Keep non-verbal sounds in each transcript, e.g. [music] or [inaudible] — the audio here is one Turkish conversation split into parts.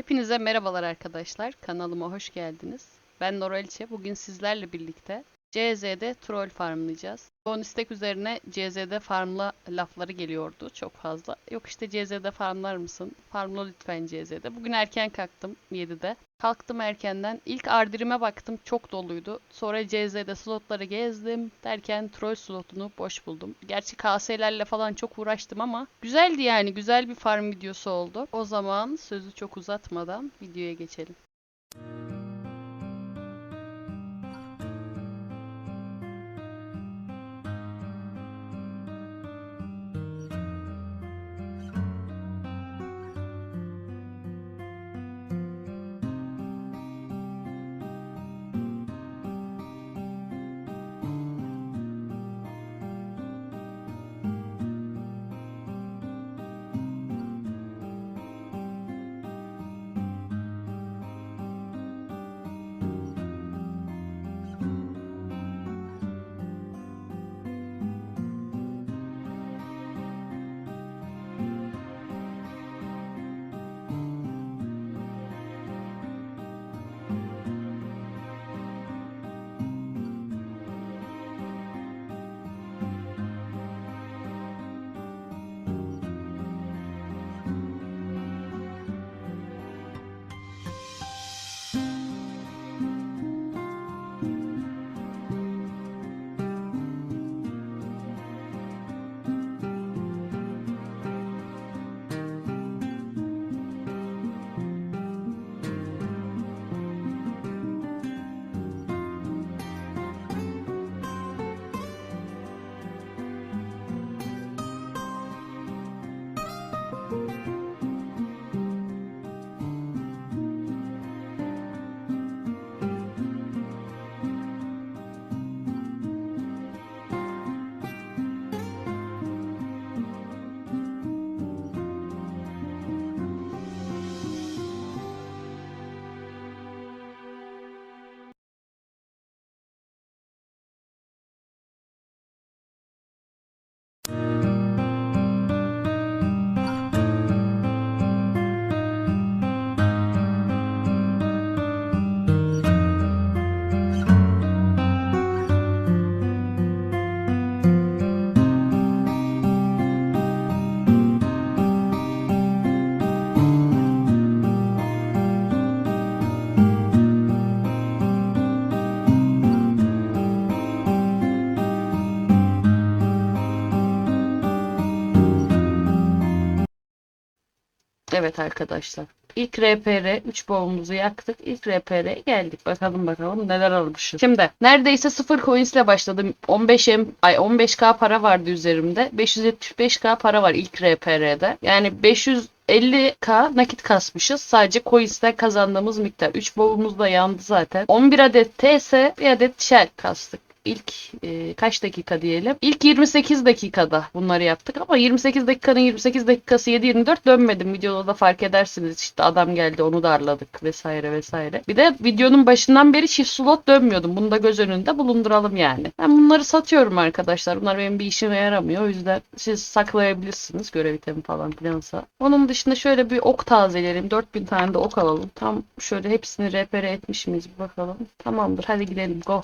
Hepinize merhabalar arkadaşlar. Kanalıma hoş geldiniz. Ben Noraliçe. Bugün sizlerle birlikte CZ'de troll farmlayacağız. Son istek üzerine CZ'de farmla lafları geliyordu çok fazla. Yok işte CZ'de farmlar mısın? Farmla lütfen CZ'de. Bugün erken kalktım 7'de. Kalktım erkenden. İlk ardirime baktım çok doluydu. Sonra CZ'de slotları gezdim. Derken troll slotunu boş buldum. Gerçi KS'lerle falan çok uğraştım ama güzeldi yani. Güzel bir farm videosu oldu. O zaman sözü çok uzatmadan videoya geçelim. Evet arkadaşlar. İlk RPR 3 bombumuzu yaktık. İlk RPR'ye geldik. Bakalım bakalım neler almışız. Şimdi neredeyse 0 coins ile başladım. 15M ay 15k para vardı üzerimde. 575k para var ilk RPR'de. Yani 500 50k nakit kasmışız. Sadece coins'ten kazandığımız miktar. 3 bobumuz da yandı zaten. 11 adet TS, bir adet Shell kastık. İlk e, kaç dakika diyelim? İlk 28 dakikada bunları yaptık ama 28 dakikanın 28 dakikası 7-24 dönmedim. Videoda da fark edersiniz işte adam geldi onu darladık vesaire vesaire. Bir de videonun başından beri çift slot dönmüyordum. Bunu da göz önünde bulunduralım yani. Ben bunları satıyorum arkadaşlar. Bunlar benim bir işime yaramıyor. O yüzden siz saklayabilirsiniz görev itemi falan filansa. Onun dışında şöyle bir ok tazeleyelim. 4000 tane de ok alalım. Tam şöyle hepsini repere etmiş bakalım. Tamamdır hadi gidelim go.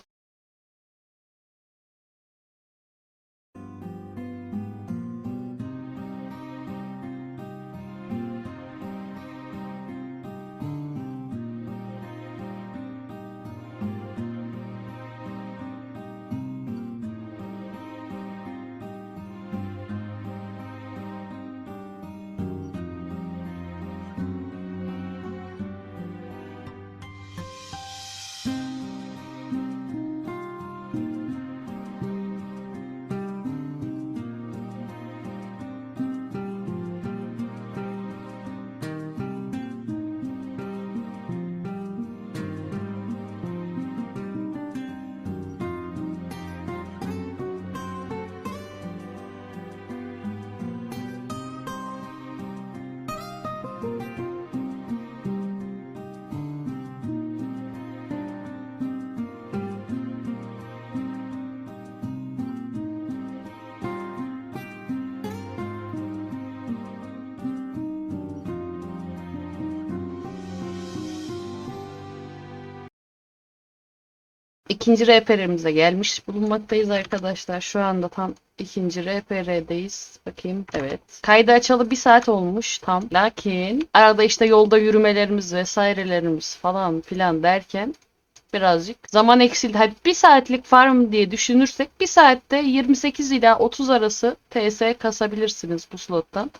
İkinci RPR'imize gelmiş bulunmaktayız arkadaşlar. Şu anda tam ikinci RPR'deyiz. Bakayım. Evet. Kaydı açalı bir saat olmuş tam. Lakin arada işte yolda yürümelerimiz vesairelerimiz falan filan derken birazcık zaman eksildi. Hadi bir saatlik farm diye düşünürsek bir saatte 28 ila 30 arası TS kasabilirsiniz bu slottan.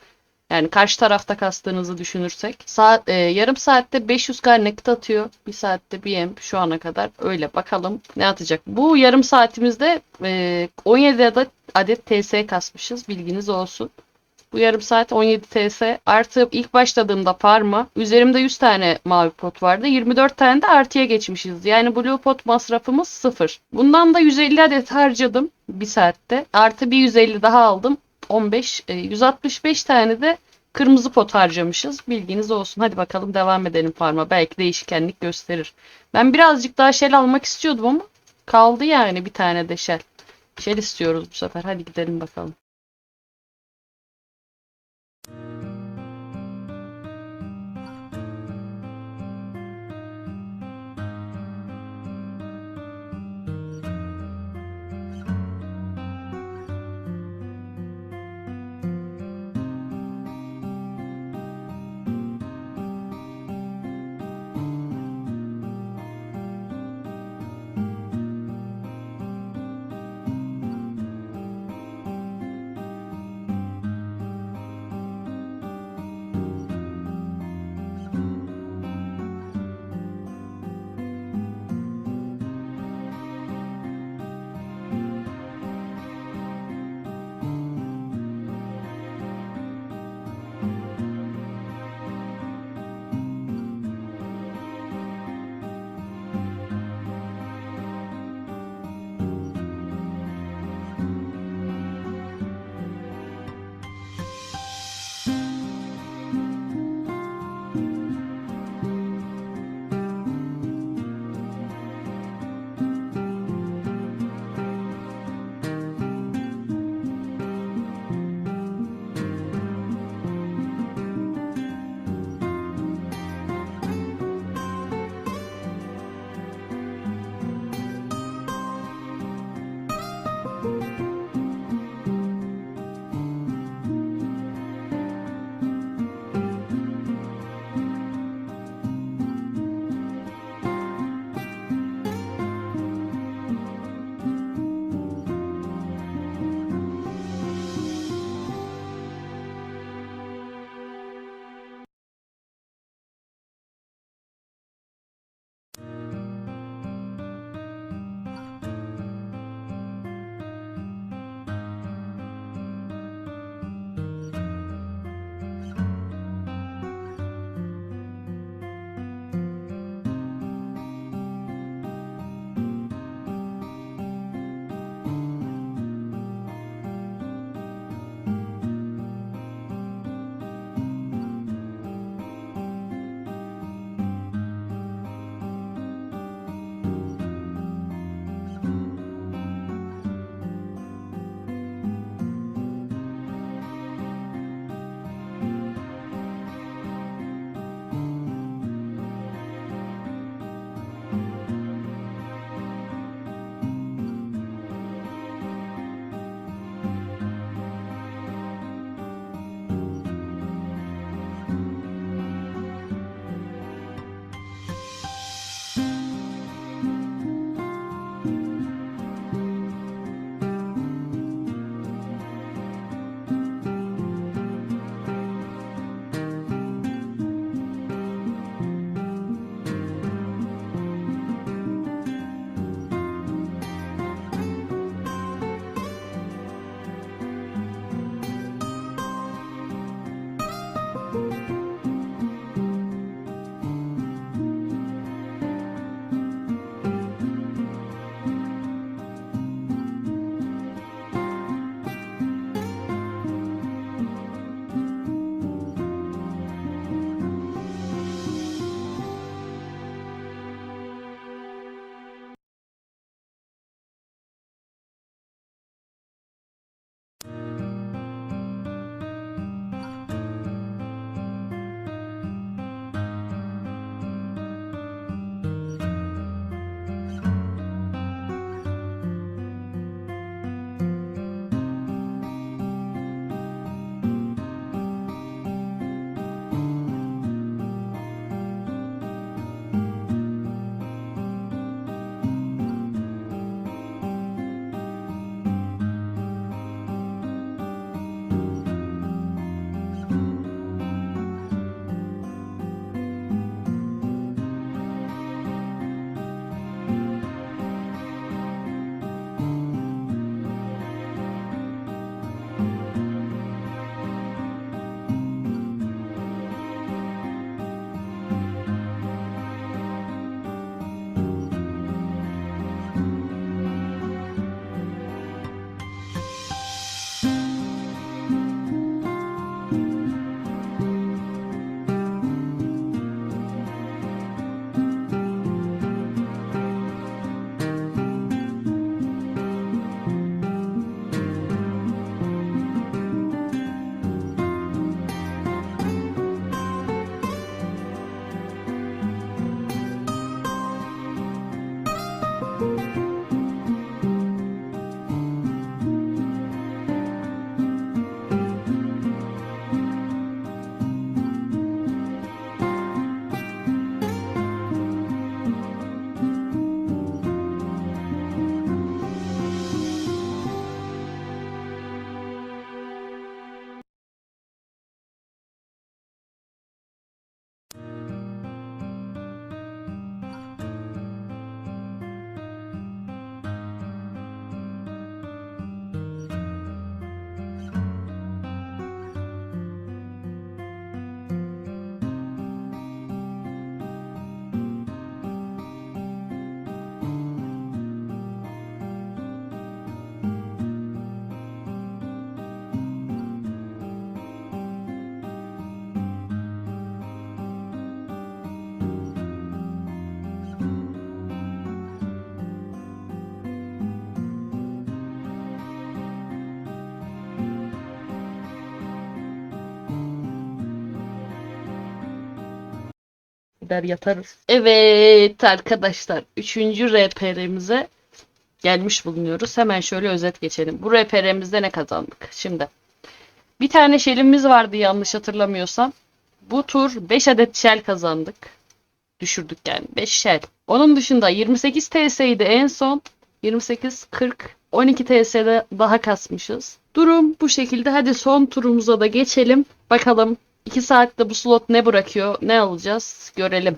Yani karşı tarafta kastığınızı düşünürsek. Saat, e, yarım saatte 500 k nakit atıyor. Bir saatte BM şu ana kadar. Öyle bakalım ne atacak. Bu yarım saatimizde e, 17 adet, adet TS kasmışız. Bilginiz olsun. Bu yarım saat 17 TS. Artı ilk başladığımda farma üzerimde 100 tane mavi pot vardı. 24 tane de artıya geçmişiz. Yani blue pot masrafımız sıfır. Bundan da 150 adet harcadım bir saatte. Artı bir 150 daha aldım. 15, e, 165 tane de kırmızı pot harcamışız. Bilginiz olsun. Hadi bakalım devam edelim farma. Belki değişkenlik gösterir. Ben birazcık daha şel almak istiyordum ama kaldı yani bir tane de şel. Şel istiyoruz bu sefer. Hadi gidelim bakalım. Gider yatarız. Evet arkadaşlar. Üçüncü RPR'imize gelmiş bulunuyoruz. Hemen şöyle özet geçelim. Bu RPR'imizde ne kazandık? Şimdi bir tane şelimiz vardı yanlış hatırlamıyorsam. Bu tur 5 adet shell kazandık. Düşürdük yani 5 shell. Onun dışında 28 TS'ydi en son. 28, 40, 12 TS'de daha kasmışız. Durum bu şekilde. Hadi son turumuza da geçelim. Bakalım 2 saatte bu slot ne bırakıyor? Ne alacağız? Görelim.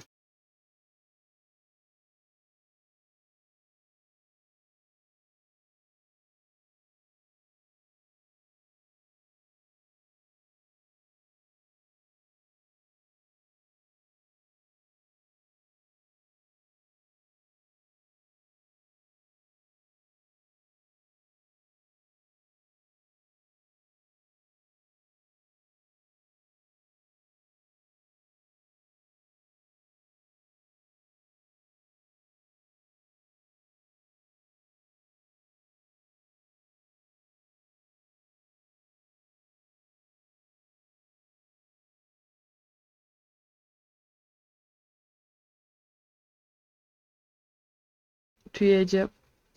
Tüyeceğim.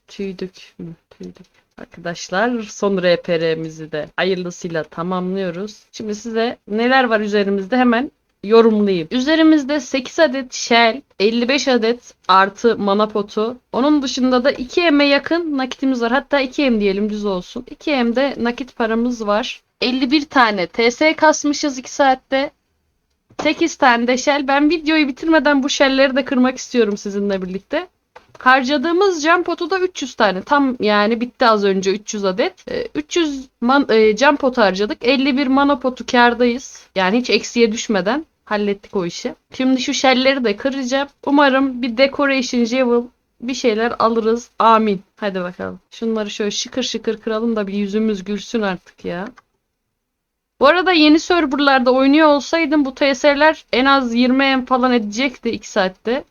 Tüydük mü? Tüydük. Arkadaşlar son RPR'mizi de hayırlısıyla tamamlıyoruz. Şimdi size neler var üzerimizde hemen yorumlayayım. Üzerimizde 8 adet shell, 55 adet artı mana potu. Onun dışında da 2M'e yakın nakitimiz var. Hatta 2M diyelim düz olsun. 2M'de nakit paramız var. 51 tane TS kasmışız 2 saatte. 8 tane de shell. Ben videoyu bitirmeden bu shell'leri de kırmak istiyorum sizinle birlikte. Harcadığımız cam potu da 300 tane. Tam yani bitti az önce 300 adet. Ee, 300 man, e, cam potu harcadık. 51 mana potu kardayız. Yani hiç eksiye düşmeden hallettik o işi. Şimdi şu shell'leri de kıracağım. Umarım bir decoration jewel bir şeyler alırız. Amin. Hadi bakalım. Şunları şöyle şıkır şıkır kıralım da bir yüzümüz gülsün artık ya. Bu arada yeni serverlarda oynuyor olsaydım bu TS'ler en az 20 M falan edecekti 2 saatte.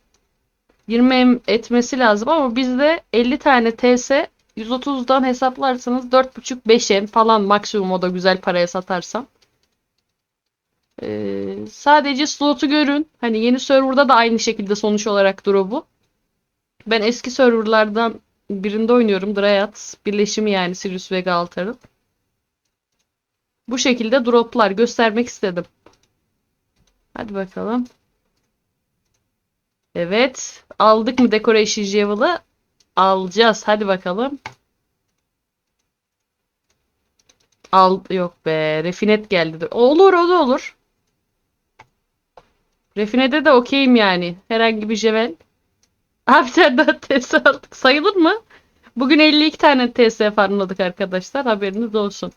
20 M etmesi lazım ama bizde 50 tane TS 130'dan hesaplarsanız 4.5-5 M falan maksimum o da güzel paraya satarsam. Ee, sadece slotu görün. Hani yeni serverda da aynı şekilde sonuç olarak drop'u. Ben eski serverlardan birinde oynuyorum. Dryad birleşimi yani Sirius Vega Altar'ın. Bu şekilde droplar göstermek istedim. Hadi bakalım. Evet. Aldık mı Decoration Jewel'ı? Alacağız. Hadi bakalım. Al yok be. Refinet geldi. Olur o da olur. Refinede de okeyim yani. Herhangi bir jevel. [laughs] Abi tane daha TS aldık. Sayılır mı? Bugün 52 tane TS farmladık arkadaşlar. Haberiniz olsun.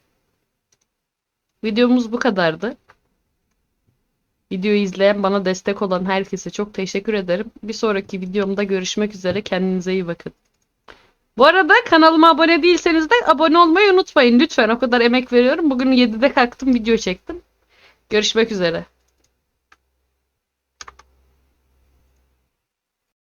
Videomuz bu kadardı. Videoyu izleyen, bana destek olan herkese çok teşekkür ederim. Bir sonraki videomda görüşmek üzere. Kendinize iyi bakın. Bu arada kanalıma abone değilseniz de abone olmayı unutmayın. Lütfen o kadar emek veriyorum. Bugün 7'de kalktım video çektim. Görüşmek üzere.